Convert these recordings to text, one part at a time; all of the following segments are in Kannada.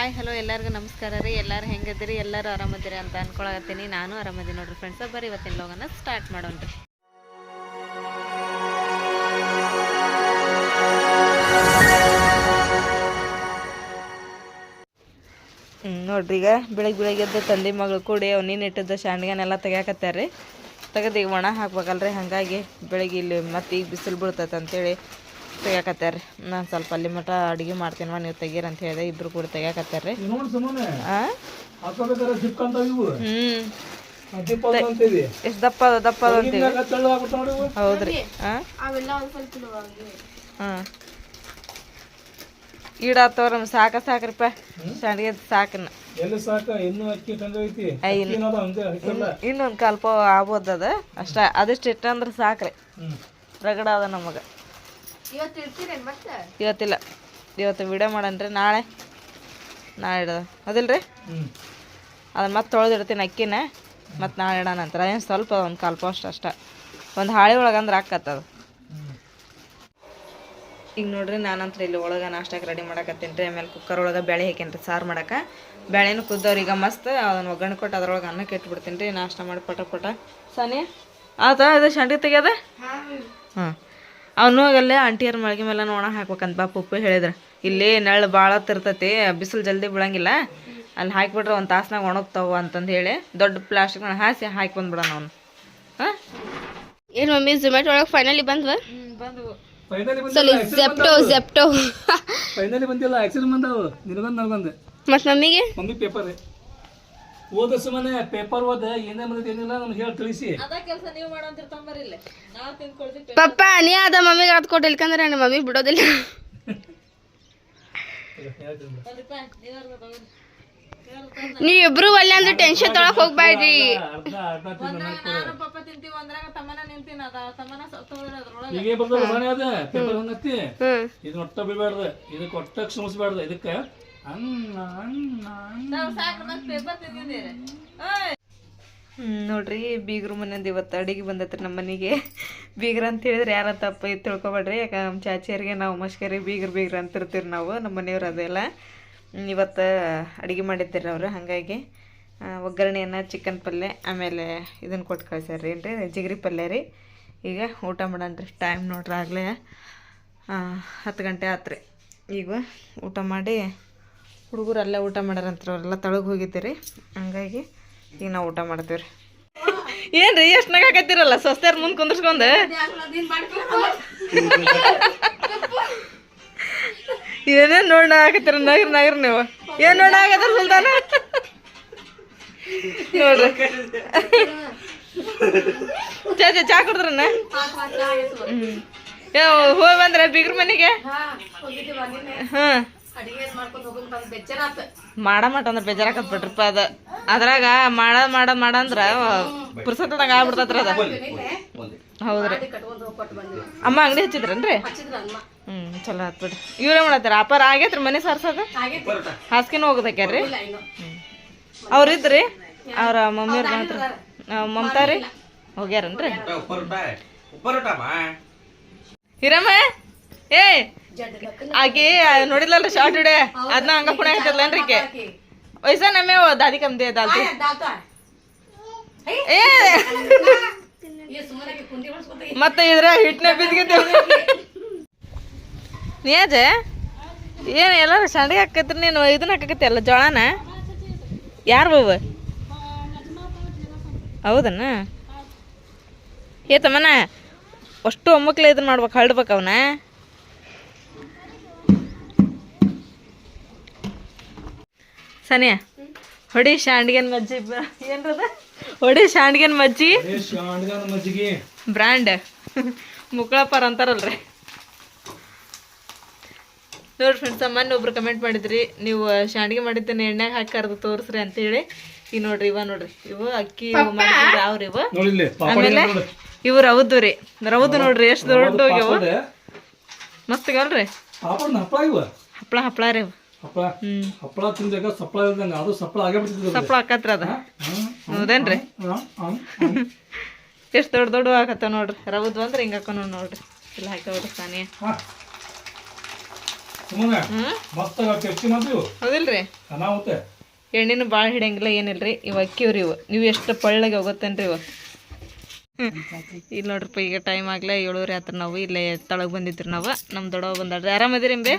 ಹಾಯ್ ಹಲೋ ಎಲ್ಲರಿಗೂ ನಮಸ್ಕಾರ ರೀ. ಎಲ್ಲರೂ ಹೆಂಗದಿರಿ ಎಲ್ಲರೂ ಆರಾಮದಿರಿ ಅಂತ ಅನ್ಕೊಳಕತ್ತೀನಿ. ನಾನು ಆರಾಮದಿ ನೋಡ್ರಿ ಫ್ರೆಂಡ್ಸ್ ಬರ್ರಿ ಇವತ್ತಿನ ಲೋಗನ ಸ್ಟಾರ್ಟ್ ಮಾಡೋಣ ರೀ. ನೋಡ್ರಿ ಈಗ ಬೆಳಗ್ಗೆ ಬೆಳಗ್ಗೆ ಎದ್ದು ತಂದೆ ಮಗಳು ಕೂಡಿ ನೀನು ಇಟ್ಟಿದ್ದ ಶಾಂಡ್ಗನೆಲ್ಲ ರೀ. ತೆಗೆದು ಈಗ ಒಣ ಹಾಕ್ಬೇಕಲ್ರಿ. ಹಾಗಾಗಿ ಬೆಳಗ್ಗೆ ಇಲ್ಲಿ ಮತ್ತೆ ಈಗ ಬಿಸಿಲು ಬೀಳ್ತೈತೆ ಅಂತೇಳಿ ತೆಗ್ಯಾಕತ್ತಾರೆ. ನಾನು ಸ್ವಲ್ಪ ಅಲ್ಲಿ ಮಟ ಅಡುಗೆ ಮಾಡ್ತೀನವ ನೀವು ತೆಗೀರಿ ಅಂತ ಹೇಳಿದೆ ಇಬ್ರು ಕೂಡ ತೆಗ್ಯಾಕತ್ತಾರೆ. ರೀ ಹ್ಞೂ ಎಷ್ಟು ದಪ್ಪ ಅದ ದಪ್ಪ ಅದ ಅಂತೀವಿ. ಹೌದ್ರಿ. ಆ? ಹಾಂ. ಈಡಾತವ್ರ ಸಾಕ ಸಾಕ್ರಿಪ್ಪ. ಸಂಡಿಗೆ ಸಾಕನ್ನ ಇನ್ನೊಂದು ಕಲ್ಪ ಆಗ್ಬೋದದ ಅದ. ಅಷ್ಟ ಅದಿಷ್ಟು ಇಟ್ಟಂದ್ರೆ ಸಾಕ್ರಿ. ಹ್ಮ್. ರಗಡ ಅದ ನಮಗೆ. ಇವತ್ತಿಲ್ಲ. ಇವತ್ತು ವಿಡಿಯೋ ಮಾಡನ್ರಿ ನಾಳೆ. ನಾಳೆ ಇಡೋದು. ಅದಿಲ್ರಿ ಹ್ಮ್. ಅದನ್ನ ಮತ್ತೆ ತೊಳೆದಿಡ್ತೀನಿ ಅಕ್ಕಿನ. ಮತ್ತು ನಾಳೆ ಇಡೋಣ ಅಂತಾರೆ. ಏನು ಸ್ವಲ್ಪ ಒಂದು ಕಾಲು ಪೋಸ್ಟ್ ಅಷ್ಟ. ಒಂದು ಹಾಳೆ ಒಳಗೆ ಅಂದ್ರೆ ಹಾಕತ್ತದು ಈಗ ನೋಡ್ರಿ ನಾನಂತ್ರ ಇಲ್ಲಿ ಒಳಗೆ ನಾಷ್ಟಕ್ಕೆ ರೆಡಿ ಮಾಡಕತ್ತೀನಿ ರೀ. ಆಮೇಲೆ ಕುಕ್ಕರ್ ಒಳಗೆ ಬೇಳೆ ಹಾಕೇನಿ ರೀ ಸಾರು ಮಾಡಕ್ಕೆ ಬೇಳೆನೂ ಕುದ್ದವ್ರು ಈಗ ಮಸ್ತ್ ಅದನ್ನು ಒಗ್ಗರಣೆ ಕೊಟ್ಟು ಅದ್ರೊಳಗೆ ಅನ್ನಕ್ಕೆ ಇಟ್ಬಿಡ್ತೀನಿ ರೀ. ನಾಷ್ಟ ಮಾಡಿ ಪಟ ಪಟ. ಸನಿ ಆತ ಅದು ಶಂಡಿ ತೆಗ್ಯದ? ಹಾಂ. ಅವನು ಅಲ್ಲೇ ಆಂಟಿಯರ್ ಮಳಿಗೆ ಮೇಲೆ ಒಣ ಹಾಕ್ಬೇಕಂತ ಬಾ ಪುಪ್ಪು ಹೇಳಿದ್ರು. ಇಲ್ಲಿ ನೆಳ್ಳು ಭಾಳ ತಿರ್ತೈತಿ ಬಿಸಿಲು ಜಲ್ದಿ ಬಿಡಂಗಿಲ್ಲ ಅಲ್ಲಿ ಹಾಕಿಬಿಟ್ರೆ ಒಂದು ತಾಸ್ನಾಗ ಒಣಗ್ತಾವ ಅಂತಂದು ಹೇಳಿ ದೊಡ್ಡ ಪ್ಲಾಸ್ಟಿಕ್ನ ಹಾಸಿ ಹಾಕಿ ಬಂದ್ಬಿಡೋಣ ಅವನು. ಹಾಂ? ಏನ್ ಮಮ್ಮಿ ಝೊಮ್ಯಾಟೊ ಒಳಗೆ ಫೈನಲಿ ಬಂದ್ವ? ಬಂದವು. ಬಂದಿಲ್ಲ ಜೆಪ್ಟೋ ಜೆಪ್ಟೋ ಫೈನಲಿ ಬಂದಿಲ್ಲ ಆಕ್ಸಿಡೆಂಟ್ ಬಂದವು. ನಿನಗೊಂದು ನನಗೊಂದು. ಮತ್ ಮಮ್ಮಿಗೆ? ಮಮ್ಮಿ ಪೇಪರ್ ಓದ ಸುಮ್ಮನೆ ಪೇಪರ್ ಓದ ಏನೇ ಬಂದೈತೆ ಏನಿಲ್ಲ ನಮ್ಗೆ ಹೇಳಿ ತಿಳಿಸಿ. ಅದ ಕೆಲಸ ನೀವು ಮಾಡೋಂತಿರ್ತಂಬರಿಲ್ಲ ನಾವು ತಿಂದ್ಕೊಳ್ತೀವಿ ಪಪ್ಪ ನೀ ಅದ ಮಮ್ಮಿಗೆ ಅದ್ ಕೊಟ್ಟು ಇಲ್ಕಂದ್ರೆ ನಮ್ಮ ಮಮ್ಮಿ ಬಿಡೋದಿಲ್ಲ. ನೀ ಇಬ್ರು ಒಲ್ಲೆ ಅಂದ್ರೆ ಟೆನ್ಷನ್ ತೊಳಕ್ ತಿಂದ ನಾನು ಪಪ್ಪ ತಿಂತೀವಿ ಅಂದ್ರಾಗ ತಮ್ಮನ ನಿಂತೀನಿ ಅದ ತಮ್ಮನ ಸತ್ತೋದ್ರೆ ಅದ್ರೊಳಗೆ ಈಗ ಬರ್ತದ ಮನೆ ಅದ ಪೇಪರ್ ಹಂಗತ್ತಿ ಹ್ಮ್. ಇದನ್ನ ಒಟ್ಟ ಬಿಡಬಾರ್ದು ಇದಕ್ಕೆ ಒಟ್ಟ ಕ್ಷಮಿಸ್ಬಾರ್ದು ಇದಕ್ಕೆ ನೋಡ್ರಿ ಬೀಗ್ರ ಮನೆಯಿಂದ ಇವತ್ತು ಅಡಿಗೆ ಬಂದತ್ರಿ ನಮ್ಮ ಮನೆಗೆ. ಬೀಗ್ರ ಅಂತ ಹೇಳಿದ್ರೆ ಯಾರ ತಪ್ಪ ಇದು ತಿಳ್ಕೊಬೇಡ್ರಿ ಯಾಕೆ ನಮ್ಮ ಚಾಚಿಯರಿಗೆ ನಾವು ಮಸ್ಕರಿ ಬೀಗ್ರ ಬೀಗ್ರ ಅಂತಿರ್ತೀವಿ ನಾವು ನಮ್ಮ ಮನೆಯವ್ರು ಅದೆಲ್ಲ. ಇವತ್ತು ಅಡುಗೆ ಮಾಡಿದ್ದೀರಿ ಅವರು ಹಾಗಾಗಿ ಒಗ್ಗರಣೆಯನ್ನು ಚಿಕನ್ ಪಲ್ಯ ಆಮೇಲೆ ಇದನ್ನು ಕೊಟ್ಟು ಕಳ್ಸ್ಯಾರ ರೀ ಜಿಗರಿ ಪಲ್ಯ ರೀ. ಈಗ ಊಟ ಮಾಡೋಣ್ರಿ ಟೈಮ್ ನೋಡ್ರಿ ಆಗಲೇ ಹತ್ತು ಗಂಟೆ ಆತ್ರಿ. ಈಗ ಊಟ ಮಾಡಿ ಹುಡುಗರು ಅಲ್ಲೇ ಊಟ ಮಾಡ್ಯಾರಂತ ಅವರೆಲ್ಲ ತಳಗೆ ಹೋಗಿದ್ದೀರಿ. ಹಂಗಾಗಿ ಈಗ ನಾವು ಊಟ ಮಾಡ್ತೀವಿ ರೀ ಏನ್ರಿ, ಎಷ್ಟು ನಗಾಕತ್ತೀರಲ್ಲ ಸ್ವಸ್ತ್ಯಾರ ಮುಂದೆ ಕುಂದರ್ಸ್ಕೊಂಡು? ಏನೇನು ನೋಡೋಣ ಆಗತ್ತೀರಿ ನಗರ್ ನಗರ್ ನೀವು. ಏನು ನೋಡ ಆಗತ್ತಾರ ಸುಲ್ತಾನ? ನೋಡ್ರಿ. ಚಾ ಚಾ ಕುಡ್ದ್ರನ್ನ ಹ್ಞೂ ಹೋಗಿ ಬಂದ್ರ ಬಿಗ್ರ ಮನೆಗೆ? ಹಾಂ. ಮಾಡ ಮಟ ಅಂದ್ರೆ ಬೇಜಾರಾಕತ್ ಬಿಟ್ರಪ್ಪ ಅದ. ಅದ್ರಾಗ ಮಾಡ ಮಾಡ ಮಾಡ ಅಂದ್ರ ಪುರ್ಸತ್ತದಾಗ ಆಗ್ಬಿಡ್ತತ್ರ ಅದ. ಹೌದ್ರಿ. ಅಮ್ಮ ಅಂಗಡಿ ಹಚ್ಚಿದ್ರನ್ರಿ? ಹ್ಮ್ ಚಲೋ ಆತ್ ಬಿಡ್ರಿ. ಇವ್ರೇ ಮಾಡತ್ತಾರ? ಅಪ್ಪಾರ ಆಗೇತ್ರಿ ಮನೆ ಸಾರ್ಸದ? ಹಾಸ್ಕಿನ ಹೋಗದಕ್ಯಾರ್ರಿ ಅವ್ರ ಇದ್ರಿ ಅವ್ರ ಮಮ್ಮಿಯವ್ರ ಮಾತ್ರ? ಮಮತಾ ರೀ ಹೋಗ್ಯಾರನ್ರಿ? ಹಿರಮ್ಮ? ಏ ಆಕಿ ನೋಡಿದ್ಲಲ್ರಿ ಶಾರ್ಟ್ ವಿಡಿಯೋ ಅದನ್ನ ಹಂಗ ಕುಣೆ ಹಚ್ಚದ್ಲನ್ರಿ ಈಕೆ ವಯಸ್ಸ ನಮ್ಮೆ ದಾದಿ ಕಮ್ಮಿ ದಾಲ್ತಿ ಏ ಮತ್ತೆ ಇದ್ರ ಹಿಟ್ನೆ ಬಿದ್ದಿದ್ದೇವೆ ನೀಜ ಏನು ಎಲ್ಲಾರು ಸಂಡಿಗೆ ಹಾಕತ್ರಿ ನೀನು? ಇದನ್ನ ಹಾಕಕತ್ತಿ ಅಲ್ಲ ಜೋಳನ? ಯಾರು ಬಾಬು? ಹೌದನ? ಏ ತಮ್ಮನ ಅಷ್ಟು ಒಮ್ಮಕ್ಲೆ ಇದನ್ನ ಮಾಡ್ಬೇಕು ಹಳ್ಬೇಕು ಅವನ? ಸನಿಯ ಹೊಡಿ ಶಾಂಡ್ಗೆನ್ ಮಜ್ಜಿ ಏನ್ರದ? ಹೊಡಿ ಶಾಂಡ್ಗೆನ್ ಮಜ್ಜಿ. ಬ್ರ್ಯಾಂಡ್. ಮುಕ್ಕಳಪ್ಪರ್ ಅಂತಾರಲ್ರಿ. ನೋಡಿ ಫ್ರೆಂಡ್ಸ್ ಅಮ್ಮನ್ನ ಒಬ್ರು ಕಮೆಂಟ್ ಮಾಡಿದ್ರಿ ನೀವು ಶಾಂಡ್ಗೆ ಮಾಡಿದ್ದೇನೆ ಎಣ್ಣೆಗೆ ಹಾಕಿ ಕರೆದು ತೋರಿಸ್ರಿ ಅಂತೇಳಿ. ಈ ನೋಡ್ರಿ ಇವ ನೋಡ್ರಿ. ಇವು ಅಕ್ಕಿ ಯಾವ್ರಿ ಇವ. ಆಮೇಲೆ ಇವು ರೌದು ರೀ. ರವದ್ದು ನೋಡ್ರಿ ಎಷ್ಟು ದೊಡ್ಡ ಹೋಗ್ಯಾವ. ಮಸ್ತ್ ಗಲ್ರಿ. ಹಪ್ಪಳ ಹಪ್ಪಳ ಇವ. ಹಪ್ಳ ಹಪ್ಳ ರೀ ಇವು. ಹಪ್ಪಳ ಹ್ಮ್. ಹಪ್ಪಳ ತಿಂದಾಗ ಸಪ್ಪಳ ಇಲ್ದಂಗ ಅದು ಸಪ್ಪಳ ಆಗೇ ಬಿಡ್ತಿದ್ರು ಸಪ್ಳ ಹಾಕತ್ರ ಅದ. ಹೌದೇನ್ರಿ? ಎಷ್ಟು ದೊಡ್ಡ ದೊಡ್ಡ ಹಾಕತ್ತ ನೋಡ್ರಿ. ರೌದು ಅಂದ್ರೆ ಹಿಂಗೆ ಹಾಕೋಣ ನೋಡ್ರಿ. ಇಲ್ಲ ಹಾಕವ್ರಿ ಸಾನಿಯ ಹೌದಿಲ್ರಿ? ಎಣ್ಣೆನೂ ಭಾಳ ಹಿಡಿಯಂಗಿಲ್ಲ ಏನಿಲ್ರಿ? ಇವು ಅಕ್ಕಿವ್ರಿ ಇವು. ನೀವು ಎಷ್ಟು ಪಳ್ಳಗೆ ಹೋಗತ್ತೇನ್ರಿ ಇವು? ಇಲ್ಲಿ ನೋಡ್ರಿಪ್ಪ ಈಗ ಟೈಮ್ ಆಗ್ಲೇ ಏಳೂರಿ ಆತ್ರ ನಾವು. ಇಲ್ಲೇ ತಳಗ್ ಬಂದಿದ್ರಿ ನಾವು. ನಮ್ ದೊಡ್ಡವ ಬಂದಾಡ್ರಿ ಆರಾಮದಿರಿ ಬೇ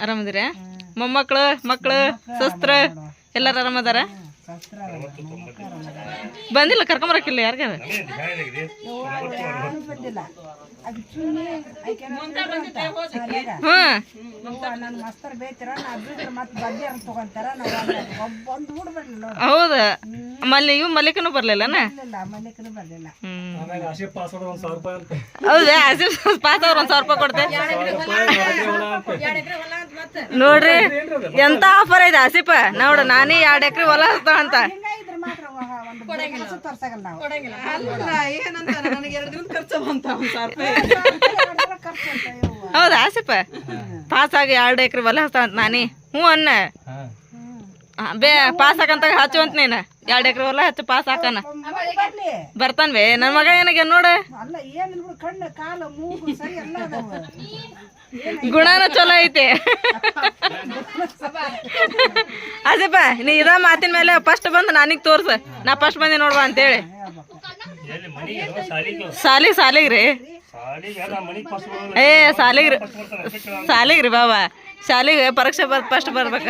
ಆರಾಮದಿರ ಮೊಮ್ಮಕ್ಕಳು ಮಕ್ಕಳು ಸಸ್ತ್ರ ಎಲ್ಲರೂ ಆರಾಮದಾರ? ಬಂದಿಲ್ಲ, ಕರ್ಕೊಂಬರಕ್ಕಿಲ್ಲ ಯಾರಿಗಾರ ಹೌದ. ಮಲ್ಲಿ ಇವು ಮಲ್ಲಿಕನು ಬರ್ಲಿಲ್ಲ ಹೌದಾ? ಆಸಿಫ್ ಪಾಸ್ ಅವ್ರ ಒಂದ್ ಸಾವಿರ ರೂಪಾಯಿ ಕೊಡ್ತೆ? ನೋಡ್ರಿ, ಎಂತ ಆಫರ್ ಐತೆ ಆಸಿಫ ನೋಡು, ನಾನೇ ಎರಡ್ ಎಕರೆ ಹೊಲ ಅಂತ. ಹೌದಾ ಆಸಪ್ಪ? ಪಾಸ್ ಆಗಿ ಎರಡು ಎಕರೆ ಹೊಲ ಹಚ್ತಾವ ಅಂತ ನಾನೇ. ಹ್ಞೂ ಅನ್ನ. ಬೇ ಪಾಸ್ ಹಾಕಂತ ಹಚ್ಚು ಅಂತ ನೀನು. ಎರಡು ಎಕರೆ ಹೊಲ ಹಚ್ಚು ಪಾಸ್ ಹಾಕನ. ಬರ್ತಾನ್ವೇ? ಬೇ ನನ್ ಮಗ ಏನಾಗ ನೋಡ. ಗುಣನ ಚಲೋ ಐತಿ. ಅದೇಪ ನೀ ಇದ ಮಾತಿನ ಮೇಲೆ ಫಸ್ಟ್ ಬಂದು ನನಗ್ ತೋರ್ಸ. ನಾ ಫಸ್ಟ್ ಬಂದೆ ನೋಡುವ ಅಂತೇಳಿ. ಸಾಲಿಗ್ ಸಾಲಿಗ್ರಿ ಏ ಸಾಲಿಗ್ರಿ ಸಾಲಿಗ್ರಿ ಬಾಬಾ. ಶಾಲಿಗೆ ಪರೀಕ್ಷೆ ಬರ್ ಫಸ್ಟ್ ಬರ್ಬೇಕ.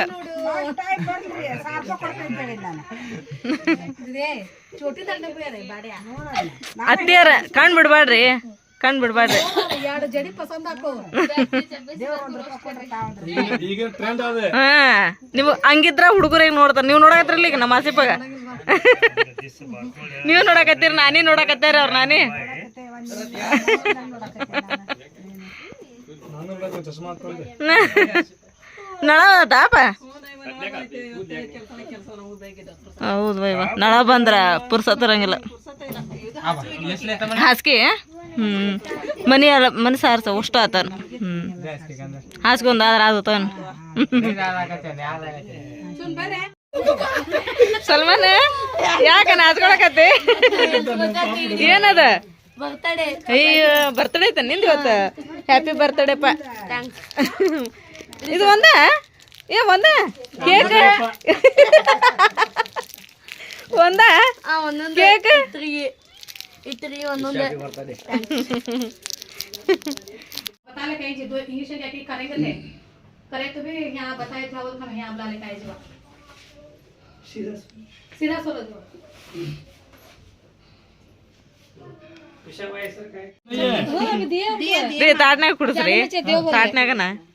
ಅತ್ತಿಯರ ಕಣ್ ಬಿಡ್ಬಾಡ್ರಿ ಕಣ್ ಹಾಕು. ಈಗ ಟ್ರೆಂಡ್ ಅದೇ ಹಾ ನೀವು ಹಂಗಿದ್ರ ಹುಡುಗರಿಗೆ ನೋಡ್ತಾರ. ನೀವು ನೋಡಕತ್ತಿರ್ಲಿ ಈಗ ನಮ್ಮ ಆಸಿಪಾಗ ನೀವು ನೋಡಕತ್ತೀರಿ ನಾನೇ ನೋಡಕತ್ತೀರಿ ಅವ್ರ ನಾನೇ. ಚಶ್ಮಾ ನಳ ತಾಪ? ಹೌದು ಬೈವ ನಳ ಬಂದ್ರ ಪುರ್ಸತ್ತರಂಗಿಲ್ಲ ಹಾಸಿಗೆ ಹ್ಮ್. ಮನಿ ಅಲ್ಲ, ಮನಿ ಸಾರ್ಸ ಅಷ್ಟು ಆತನ. ಹ್ಮ್. ಹಾಸಿಗೆ ಒಂದು ಆದ್ರ ಆದತನ್ ಸಲ್ಮಾನ್, ಯಾಕ ನಾಚ್ಕೊಳಕತ್ತಿ ಏನದ? ಅಯ್ಯೋ ಬರ್ತಡೇ ಐತ ನಿಂದ ಇವತ್ತ? ಹ್ಯಾಪಿ ಬರ್ತಡೇಪ್ಪ ಇದು ಒಂದ ಏ ಒಂದ ಕೇಕ್ ಒಂದ ಕೇಕ್ ಇತ್ರಿ ಒಂದೊಂದು बता ले कहीं दो इंग्लिश में क्या करेंगे थे करे तो भी यहाँ बताए था वो हम यहाँ बुला लेके आए जो सीधा सोलो जो ರೀ ತಾಟ್ನಾಗ ಕುಡಿಸ್ರಿ ತಾಟ್ನಾಗನ सवेरे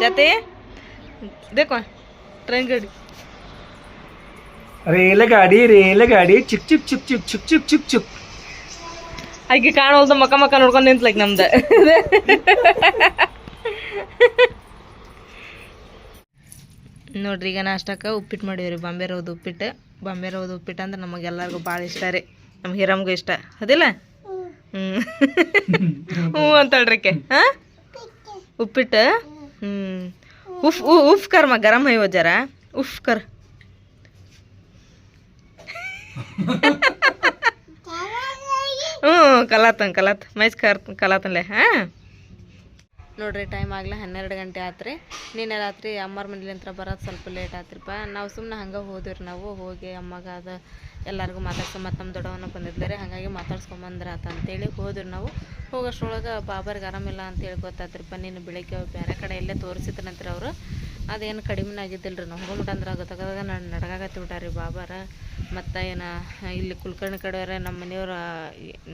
जाते देखो ट्रेन गाड़ी ರೇಲಗಾಡಿ ರೇಲಗಾಡಿ ಚಿಕ್ ಚಿಕ್ ಚಿಕ್ ಚಿಕ್ ಚಿಕ್ ಚಿಕ್ ಚಿಕ್ ಚಿಕ್ ಆಕೆ ಕಾಣವಲ್ದು ಮಕ್ಕ ಮಕ್ಕ ನೋಡ್ಕೊಂಡು ನಿಂತ್ಲಕ್ ನಮ್ದು ನೋಡ್ರಿ ಈಗ ನಾಷ್ಟಕ್ಕೆ ಉಪ್ಪಿಟ್ಟು ಮಾಡೀವ್ರಿ ಬಾಂಬೆ ರವ್ದು ಉಪ್ಪಿಟ್ಟು ಬಾಂಬೆ ರವ್ದು ಉಪ್ಪಿಟ್ಟು ಅಂದ್ರೆ ನಮಗೆಲ್ಲರಿಗೂ ಭಾಳ ಇಷ್ಟ ರೀ ನಮ್ಮ ಹಿರಮ್ಗೂ ಇಷ್ಟ ಅದಿಲ್ಲ ಹ್ಞೂ ಹ್ಞೂ ಅಂತಳ್ರಿಕೆ ಹಾಂ ಉಪ್ಪಿಟ್ಟು हम्म। उफ उ, उफ कर मैं गरम है वो जरा. उफ कर. हम्म, कलातन कलात मैच कर कलातन ले हाँ? ನೋಡ್ರಿ ಟೈಮ್ ಆಗಲೇ ಹನ್ನೆರಡು ಗಂಟೆ ಆತ್ರಿ. ನಿನ್ನೆ ರಾತ್ರಿ ಅಮ್ಮರ ಮನೇಲಿಂತ್ರ ಬರೋದು ಸ್ವಲ್ಪ ಲೇಟ್ ಆತ್ರಿಪ್ಪ. ನಾವು ಸುಮ್ಮನೆ ಹಂಗೆ ಹೋದ್ವಿ ನಾವು. ಹೋಗಿ ಅಮ್ಮಗ ಅದು ಎಲ್ಲರಿಗೂ ನಮ್ಮ ದೊಡ್ಡವನ ಬಂದಿದ್ದಾರೆ ಹಾಗಾಗಿ ಮಾತಾಡ್ಸ್ಕೊಂಬಂದ್ರ ಅಂತೇಳಿ ಹೋದ್ರಿ ನಾವು. ಹೋಗೋಷ್ಟ್ರೊಳಗೆ ಬಾಬರ್ಗೆ ಆರಾಮಿಲ್ಲ ಅಂತೇಳಿ ಗೊತ್ತಾತ್ರಿಪ್ಪ. ನೀನು ಬೆಳಿಗ್ಗೆ ಬೇರೆ ಕಡೆ ಎಲ್ಲೇ ತೋರಿಸಿದ್ರಂತ್ರಿ ಅವರು. ಅದೇನು ಕಡಿಮೆ ಆಗಿದ್ದಿಲ್ಲ ರೀ ನಾವು ಅಂದ್ರೆ ಗೊತ್ತಾಗದಾಗ ನಾನು ನಡಗಾಕತ್ತಿ ಬಿಟ್ಟಾರಿ ಬಾಬರ. ಮತ್ತು ಏನು, ಇಲ್ಲಿ ಕುಲ್ಕರ್ಣಿ ಕಡೆಯವ್ರೆ ನಮ್ಮ ಮನೆಯವ್ರ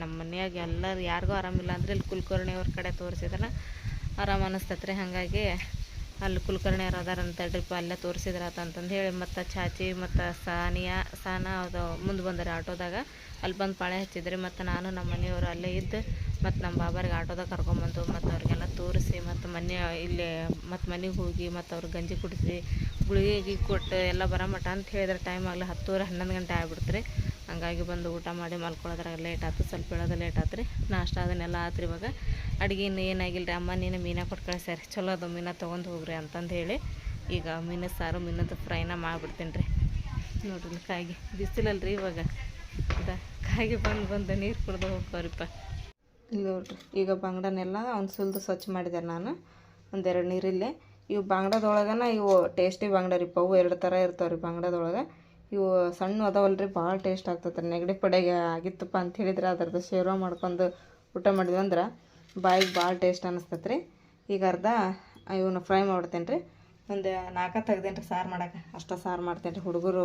ನಮ್ಮ ಮನ್ಯಾಗ ಎಲ್ಲರೂ ಯಾರಿಗೂ ಆರಾಮಿಲ್ಲ ಅಂದ್ರೆ ಇಲ್ಲಿ ಕುಲ್ಕರ್ಣಿಯವ್ರ ಕಡೆ ತೋರಿಸಿದ್ರೆ. ಆರಾಮ ಅನ್ನಿಸ್ತತ್ರಿ ಹಾಗಾಗಿ ಅಲ್ಲಿ ಕುಲಕರ್ಣಿಯವ್ರು ಅದಾರ ಅಂತ ಅಲ್ಲೇ ಅಲ್ಲೇ ತೋರಿಸಿದ್ರಾತ ಅಂತಂದು ಹೇಳಿ, ಮತ್ತು ಚಾಚಿ, ಮತ್ತು ಸಾನಿಯಾ, ಸಾನ ಅದು ಮುಂದೆ ಬಂದರೆ ಆಟೋದಾಗ. ಅಲ್ಲಿ ಬಂದು ಪಾಳೆ ಹಚ್ಚಿದ್ರಿ, ಮತ್ತು ನಾನು ನಮ್ಮ ಮನೆಯವರು ಅಲ್ಲೇ ಇದ್ದು, ಮತ್ತು ನಮ್ಮ ಬಾಬಾರಿಗೆ ಆಟೋದಾಗ ಕರ್ಕೊಂಬಂದು ಮತ್ತು ಅವ್ರಿಗೆಲ್ಲ ತೋರಿಸಿ, ಮತ್ತು ಮನೆ, ಇಲ್ಲಿ ಮತ್ತು ಮನೆಗೆ ಹೋಗಿ, ಮತ್ತು ಅವ್ರಿಗೆ ಗಂಜಿ ಕುಡಿಸಿ ಗುಳಿಗೆ ಕೊಟ್ಟು ಎಲ್ಲ ಬರೋ ಮಟ ಅಂತ ಹೇಳಿದ್ರೆ ಟೈಮ್ ಆಗಲಿ ಹತ್ತುವರೆ, ಹನ್ನೊಂದು ಗಂಟೆ ಆಗ್ಬಿಡ್ತು ರೀ ಹಂಗಾಗಿ ಬಂದು ಊಟ ಮಾಡಿ ಮಲ್ಕೊಳ್ಳೋದ್ರಾಗ ಲೇಟ್ ಆಯ್ತು ಸ್ವಲ್ಪ ಹೇಳೋದು ಲೇಟ್ ಆಯ್ತು ರೀ ನಾಷ್ಟ ಅದನ್ನೆಲ್ಲ ಆತು ರೀ ಇವಾಗ. ಅಡುಗೆ ಇನ್ನೂ ಏನಾಗಿಲ್ಲ ರೀ ಅಮ್ಮ, ನೀನು ಮೀನ ಕೊಟ್ಟು ಕಳಿಸ್ಯಾರ ಚಲೋ ಅದು ಮೀನ ತೊಗೊಂಡು ಹೋಗ್ರಿ ಅಂತಂದು ಹೇಳಿ ಈಗ ಮೀನು ಸಾರು ಮೀನದ ಫ್ರೈನ ಮಾಡಿಬಿಡ್ತೀನಿ ರೀ ನೋಡ್ರಿ ಕಾಯಿಗೆ. ಬಿಸಿಲಲ್ರಿ ಇವಾಗ. ಅದ ಕಾಯಿಗೆ ಬಂದು ಬಂದು ನೀರು ಕುಡ್ದು ಹೋಗ್ತಾವ್ರಿಪ್ಪ ಇಲ್ಲಿ ನೋಡ್ರಿ, ಈಗ ಬಂಗಡನೆಲ್ಲ ಅವ್ನು ಸುಲಿದು ಸ್ವಚ್ಛ ಮಾಡಿದೆ ನಾನು. ಒಂದೆರಡು ನೀರಿಲ್ಲೇ. ಇವು ಬಾಂಗ್ಡದೊಳಗನ ಇವು ಟೇಸ್ಟಿ ಬಾಂಗ್ಡ ರೀ ಅವು ಎರಡು ಥರ ಇರ್ತಾವೆ ರೀ ಬಾಂಗ್ಡದೊಳಗೆ. ಇವು ಸಣ್ಣ ಅದಾವಲ್ರಿ, ಭಾಳ ಟೇಸ್ಟ್ ಆಗ್ತದೆ ನೆಗಡಿ ಪಡೆಗೆ ಆಗಿತ್ತಪ್ಪ ಅಂತ ಹೇಳಿದ್ರೆ ಅದ್ರದ್ದು ಶೇರ್ವ ಮಾಡ್ಕೊಂಡು ಊಟ ಮಾಡಿದ್ವಿ ಅಂದ್ರೆ ಬಾಯಿಗೆ ಭಾಳ ಟೇಸ್ಟ್ ಅನ್ನಿಸ್ತೈತೆ ರೀ ಈಗ ಅರ್ಧ ಇವನ್ನ ಫ್ರೈ ಮಾಡ್ತೇನೆ ರೀ ಒಂದು ನಾಲ್ಕ ತೆಗ್ದೇನೆ ರೀ ಸಾರು ಮಾಡೋಕೆ. ಅಷ್ಟ ಸಾರು ಮಾಡ್ತೇನೆ ರೀ ಹುಡುಗರು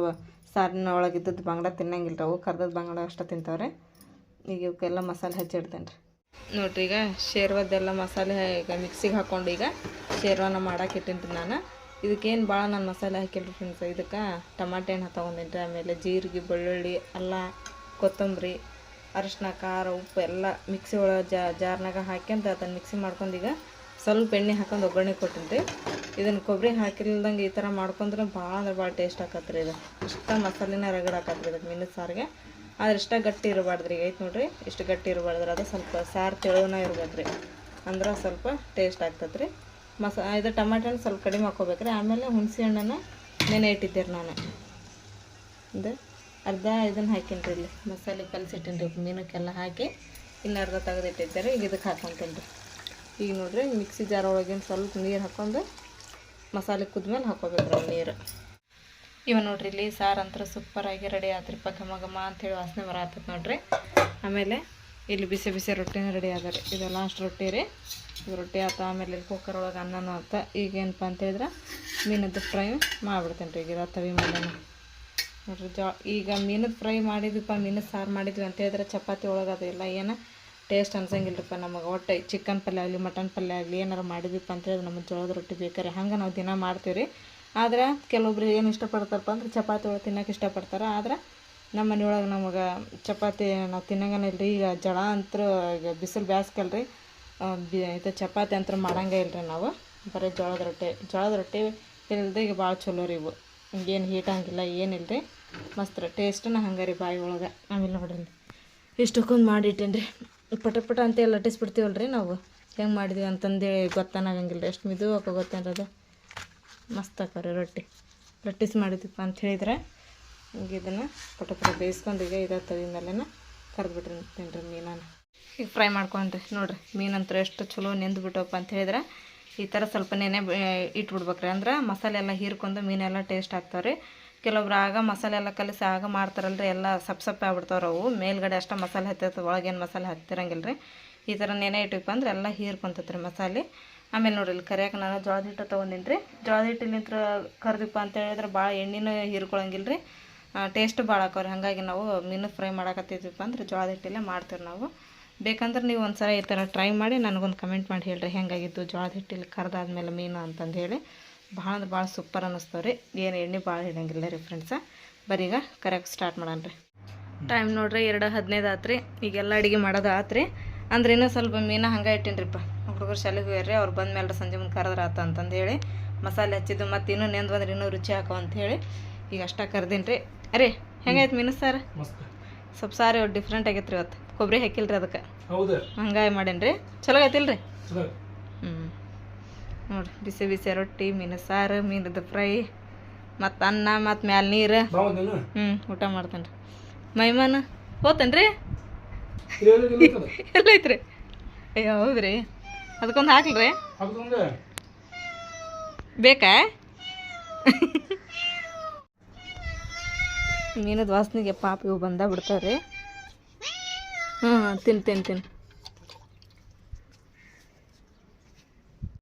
ಸಾರಿನ ಒಳಗೆ ಇದ್ದದ್ದು ಬಂಗಡ ತಿನ್ನಂಗಿಲ್ಲ ಅವು ಕರ್ದದ್ದು ಬಂಗಡ ಅಷ್ಟ ತಿಂತಾವ್ರೆ. ಈಗ ಇವಕ್ಕೆಲ್ಲ ಮಸಾಲೆ ಹಚ್ಚಿಡ್ತೇನೆ ರೀ ನೋಡ್ರಿ ಈಗ ಶೇರ್ವದ್ದೆಲ್ಲ ಮಸಾಲೆ ಈಗ ಮಿಕ್ಸಿಗೆ ಹಾಕ್ಕೊಂಡು ಈಗ ಶೇರ್ವನ ಮಾಡಕ್ಕೆ ರೀ ನಾನು. ಇದಕ್ಕೇನು ಭಾಳ ನಾನು ಮಸಾಲೆ ಹಾಕಿಲ್ಲ ಫ್ರೆಂಡ್ಸ್ ಇದಕ್ಕೆ ಟಮಾಟೆ ಹಣ್ಣು ತೊಗೊಂಡಿನಿ ರೀ ಆಮೇಲೆ ಜೀರಿಗೆ, ಬೆಳ್ಳುಳ್ಳಿ, ಅಲ್ಲ, ಕೊತ್ತಂಬರಿ. ಅರಿಶಿನ, ಖಾರ, ಉಪ್ಪು ಎಲ್ಲ ಮಿಕ್ಸಿ ಒಳಗೆ ಜಾರ್ನಾಗ ಹಾಕ್ಯಂತ ಅದನ್ನು ಮಿಕ್ಸಿ ಮಾಡ್ಕೊಂಡು ಈಗ ಸ್ವಲ್ಪ ಎಣ್ಣೆ ಹಾಕೊಂಡು ಒಗ್ಗರಣೆ ಕೊಟ್ಟಿನಿ ರೀ ಇದನ್ನು ಕೊಬ್ಬರಿ ಹಾಕಿಲ್ದಂಗೆ ಈ ಥರ ಮಾಡ್ಕೊಂಡ್ರೆ ಭಾಳ ಅಂದ್ರೆ ಭಾಳ ಟೇಸ್ಟ್ ಆಕತ್ರಿ ರೀ ಇದು. ಇಷ್ಟ ಮಸಾಲಿನ ರಗಡ್ ರೀ ಇದಕ್ಕೆ ಮೀನು ಸಾರಿಗೆ. ಆದ್ರೆ ಇಷ್ಟ ಗಟ್ಟಿ ಇರಬಾರ್ದು ರೀ ಐತೆ ನೋಡ್ರಿ. ಇಷ್ಟು ಗಟ್ಟಿ ಇರಬಾರ್ದು ಅದು ಸ್ವಲ್ಪ ಸಾರು ತೆಳುವನ ಇರ್ಬೇಕು ರೀ ಅಂದ್ರೆ ಸ್ವಲ್ಪ ಟೇಸ್ಟ್ ಆಗ್ತದೆ ರೀ ಮಸ, ಇದು ಟಮಾಟೆ ಹಣ್ಣು ಸ್ವಲ್ಪ ಕಡಿಮೆ ಹಾಕ್ಕೋಬೇಕ್ರಿ. ಆಮೇಲೆ ಹುಣಸೆ ಹಣ್ಣನ್ನು ನೆನೆ ಇಟ್ಟಿದ್ದೆ ನಾನು. ಇದು ಅರ್ಧ ಇದನ್ನು ಹಾಕಿನ್ರಿ ಇಲ್ಲಿ. ಮಸಾಲೆ ಕಲಸಿಟ್ಟಿನ್ರಿ ಮೀನಕ್ಕೆಲ್ಲ ಹಾಕಿ ಇನ್ನು ಅರ್ಧ ತೆಗೆದಿಟ್ಟಿದ್ದಾರೆ ಈಗ ಇದಕ್ಕೆ ಹಾಕೊಂತೀನಿ ಈಗ ನೋಡ್ರಿ ಮಿಕ್ಸಿ ಜಾರ್ ಒಳಗಿನ ಸ್ವಲ್ಪ ನೀರು ಹಾಕೊಂಡು ಮಸಾಲೆ ಕುದ್ಮೇಲೆ ಹಾಕೋಬೇಕು ರೀ ನೀರು. ಇವ ನೋಡ್ರಿ ಇಲ್ಲಿ ಸಾರು ಅಂತರ ಸೂಪರಾಗಿ ರೆಡಿ ಆತ್ರಿಪ್ಪ ಘಮ ಘಮ ಅಂತೇಳಿ ವಾಸನೆ ಬರತ್ತೈತೆ ನೋಡ್ರಿ. ಆಮೇಲೆ ಇಲ್ಲಿ ಬಿಸಿ ಬಿಸಿ ರೊಟ್ಟಿನ ರೆಡಿ ಅದ ರೀ ಇದು ಲಾಸ್ಟ್ ರೊಟ್ಟಿ ರೀ. ಇದು ರೊಟ್ಟಿ ಆತ, ಆಮೇಲೆ ಇಲ್ಲಿ ಕುಕ್ಕರ್ ಒಳಗೆ ಅನ್ನನೂ ಆತ. ಈಗ ಏನಪ್ಪ ಅಂತ ಹೇಳಿದ್ರೆ ಮೀನದ್ದು ಫ್ರೈ ಮಾಡಿಬಿಡ್ತೇನೆ ರೀ ಈಗ ತವಿ ಮೇಲೆ ನೋಡ್ರಿ, ಜಾ, ಈಗ ಮೀನದ ಫ್ರೈ ಮಾಡಿದ್ವಿಪ್ಪ ಮೀನು ಸಾರು ಮಾಡಿದ್ವಿ ಅಂತ ಹೇಳಿದ್ರೆ ಚಪಾತಿ ಒಳಗೆ ಅದೆಲ್ಲ ಏನು? ಟೇಸ್ಟ್ ಅನ್ಸಂಗಿಲ್ಲರಿಪ್ಪ ನಮಗೆ. ಒಟ್ಟು ಚಿಕನ್ ಪಲ್ಯ ಆಗಲಿ, ಮಟನ್ ಪಲ್ಯ ಆಗಲಿ, ಏನಾರು ಮಾಡಿದ್ವಿಪ್ಪ ಅಂತ ಹೇಳಿದ್ರೆ ನಮಗೆ ಜೋಳದ ರೊಟ್ಟಿ ಬೇಕಾರೆ. ಹಂಗೆ ನಾವು ದಿನ ಮಾಡ್ತೀವಿ ರೀ ಆದ್ರೆ ಕೆಲವೊಬ್ರು ಏನು ಇಷ್ಟಪಡ್ತಾರಪ್ಪ ಅಂದ್ರೆ ಚಪಾತಿ ಒಳಗೆ ತಿನ್ನೋಕೆ ಇಷ್ಟಪಡ್ತಾರೆ. ಆದ್ರೆ ನಮ್ಮ ಮನೆಯೊಳಗೆ ನಮಗೆ ಚಪಾತಿ ನಾವು ತಿನ್ನಂಗನ ಇಲ್ರಿ. ಈಗ ಜಳ ಅಂತೂ ಈಗ ಬಿಸಿಲು ಬ್ಯಾಸ್ಕಲ್ರಿ. ರೀ ಬಿ, ಇದು ಚಪಾತಿ ಅಂತ ಮಾಡಂಗೆ ಇಲ್ರಿ ನಾವು. ಬರೀ ಜೋಳದ ರೊಟ್ಟಿ. ಜೋಳದ ರೊಟ್ಟಿ ಇಲ್ಲದೆ ಈಗ ಭಾಳ ಚಲೋ ರೀ ಇವು. ಹಿಂಗೇನು ಹೀಟ್ ಹಂಗಿಲ್ಲ ಏನಿಲ್ಲ ರೀ ಮಸ್ತ್ ರೀ ಟೇಸ್ಟನ್ನ ಹಂಗೆ ರೀ ಬಾಯಿ ಒಳಗೆ. ಆಮೇಲೆ ನೋಡ್ರಿ ಇಷ್ಟಕ್ಕೊಂದು ಮಾಡಿಟ್ಟೇನಿ ರೀ ಪಟ ಪಟ ಅಂತ ಲಟ್ಟಿಸ್ಬಿಡ್ತೀವಲ್ಲ ರೀ ನಾವು? ಹೆಂಗೆ ಮಾಡಿದ್ವಿ ಅಂತಂದೇಳಿ ಗೊತ್ತಾನಾಗಂಗಿಲ್ಲ ರೀ ಎಷ್ಟು ಮಿದು ಹಾಕೋ ಗೊತ್ತೇನದು ಮಸ್ತ್ ಹಾಕವ್ರಿ ರೊಟ್ಟಿ. ಲಟ್ಟಿಸ್ ಮಾಡಿದ್ವಿಪ್ಪ ಅಂತ ಹೇಳಿದ್ರೆ ಹಿಂಗೆ ಇದನ್ನು ಪಟ ಪಟ ಬೇಯಿಸ್ಕೊಂಡು ಈಗ ಇದೇ ತವಿ ಮೇಲೆನ ಕರೆದ್ಬಿಟ್ರಿ ರೀ ಮೀನನ್ನು. ಈಗ ಫ್ರೈ ಮಾಡ್ಕೊಂಡ್ರಿ. ನೋಡ್ರಿ ಮೀನಂತ ಎಷ್ಟು ಚಲೋ ನೆಂದು ಬಿಟ್ಟವಪ್ಪ ಅಂತ ಹೇಳಿದ್ರೆ ಈ ಥರ ಸ್ವಲ್ಪ ನೆನೆ ಇಟ್ಬಿಡ್ಬೇಕ್ರಿ. ಅಂದ್ರೆ ಮಸಾಲೆ ಎಲ್ಲ ಹೀರ್ಕೊಂಡು ಮೀನೆಲ್ಲ ಟೇಸ್ಟ್ ಆಗ್ತಾವ್ರಿ. ಕೆಲವೊಬ್ರು ಆಗ ಮಸಾಲೆ ಎಲ್ಲ ಕಲಿಸಿ ಆಗ ಮಾಡ್ತಾರಲ್ರಿ, ಎಲ್ಲ ಸಪ್ ಸಪ್ಪೆ ಆಗ್ಬಿಡ್ತಾವ್ರಿ ಅವು. ಮೇಲ್ಗಡೆ ಅಷ್ಟೇ ಮಸಾಲೆ ಹತ್ತೈತೆ ಒಳಗೇನು ಮಸಾಲೆ ಹತ್ತಿರಂಗಿಲ್ಲ ರೀ ಈ ಥರ ನೆನೆ ಇಟ್ಟಿಪ್ಪ ಅಂದ್ರೆ ಎಲ್ಲ ಹೀರ್ಕೊಂತೈತೆ ಮಸಾಲೆ. ಆಮೇಲೆ ನೋಡ್ರಿ ಇಲ್ಲಿ ಕರಿಯಾಕೆ ನಾನು ಜೋಳದ ಹಿಟ್ಟು ತೊಗೊಂಡಿನಿ ರೀ ಜೋಳದ ಹಿಟ್ಟಿನಿಂತ್ರ ಕರ್ದಿಪ್ಪ ಅಂತ ಹೇಳಿದ್ರೆ ಭಾಳ ಎಣ್ಣೆನೂ ಹೀರ್ಕೊಳಂಗಿಲ್ಲ ರೀ ಟೇಸ್ಟ್ ಭಾಳ ಹಾಕೋರಿ ಹಾಗಾಗಿ ನಾವು ಮೀನು ಫ್ರೈ ಮಾಡಕತ್ತಿದ್ವಿಪ್ಪ ಅಂದ್ರೆ ಜೋಳದ ಹಿಟ್ಟಲ್ಲೇ ಮಾಡ್ತೀವಿ ನಾವು. ಬೇಕಂದ್ರೆ ನೀವು ಒಂದು ಸಲ ಈ ಥರ ಟ್ರೈ ಮಾಡಿ ನನಗೊಂದು ಕಮೆಂಟ್ ಮಾಡಿ ಹೇಳ್ರಿ ಹೆಂಗಾಗಿದ್ದು ಜೋಳದ ಹಿಟ್ಟಿಲಿ ಕರ್ದಾದ್ಮೇಲೆ ಮೀನು ಅಂತಂದು ಹೇಳಿ. ಭಾಳ ಅಂದ್ರೆ ಭಾಳ ಸೂಪರ್ ಅನ್ನಿಸ್ತಾವೆ ರೀ. ಏನು ಎಣ್ಣೆ ಭಾಳ ಹಿಡಂಗಿಲ್ಲ ರೀ ಫ್ರೆಂಡ್ಸ ಬರೀಗ ಈಗ ಕರೆಕ್ಟ್ ಸ್ಟಾರ್ಟ್ ಮಾಡೋಣ ರೀ. ಟೈಮ್ ನೋಡ್ರಿ ಎರಡು ಹದಿನೈದು ಆತ್ರಿ. ಈಗೆಲ್ಲ ಅಡುಗೆ ಮಾಡೋದು ಆತ್ರಿ. ಅಂದ್ರೆ ಇನ್ನೂ ಸ್ವಲ್ಪ ಮೀನು ಹಂಗೆ ಇಟ್ಟೀನಿರಿಪ್ಪ ಹುಡುಗರು ಶಾಲೆಗೆ ಹೋಗ್ಯಾರ್ರಿ. ಅವ್ರು ಬಂದ ಮೇಲೆ ಸಂಜೆ ಮುಂದೆ ಕರೆದ್ರ ಆತ ಅಂತಂದು ಹೇಳಿ. ಮಸಾಲೆ ಹಚ್ಚಿದ್ದು ಮತ್ತು ಇನ್ನೂ ನೆಂದು ಬಂದ್ರೆ ಇನ್ನೂ ರುಚಿ ಹಾಕೋ ಅಂತ ಹೇಳಿ. ಈಗ ಅಷ್ಟ ಕರ್ದೀನಿ ರೀ. ಅರೇ ಹೆಂಗಾಯ್ತು ಮೀನು ಸಾರು? ಸ್ವಲ್ಪ ಅವ್ರು ಡಿಫ್ರೆಂಟ್ ಆಗೈತೆ ರೀ ಇವತ್ತು. ಕೊಬ್ಬರಿ ಹಾಕಿಲ್ಲ ರೀ ಅದಕ್ಕೆ. ಹೌದು. ಹಂಗಾಗಿ ಮಾಡೇನಿ ರೀ ಚಲೋ ಆಯ್ತಿಲ್ಲ ರೀ ಹ್ಞೂ ನೋಡಿರಿ ಬಿಸಿ ಬಿಸಿ ರೊಟ್ಟಿ ಮೀನು ಸಾರು ಮೀನದ ಫ್ರೈ ಮತ್ತು ಅನ್ನ ಮತ್ತು ಮ್ಯಾಲ ನೀರು. ಹ್ಞೂ ಊಟ ಮಾಡ್ತೇನೆ ರೀ ಮೈಮಾನ ಎಲ್ಲ ಐತ್ರಿ ಅಯ್ಯೋ ಹೌದ್ರಿ. ಅದಕ್ಕೊಂದು ಹಾಕ್ಲ್ರಿ. ಬೇಕಾ? ಮೀನದ ವಾಸನೆಗೆ ಪಾಪ ಇವು ಬಂದ ಬಿಡ್ತಾವ್ರಿ. ಹ್ಞೂ ಹಾಂ ತಿನ್ ತಿನ್ ತಿನ್.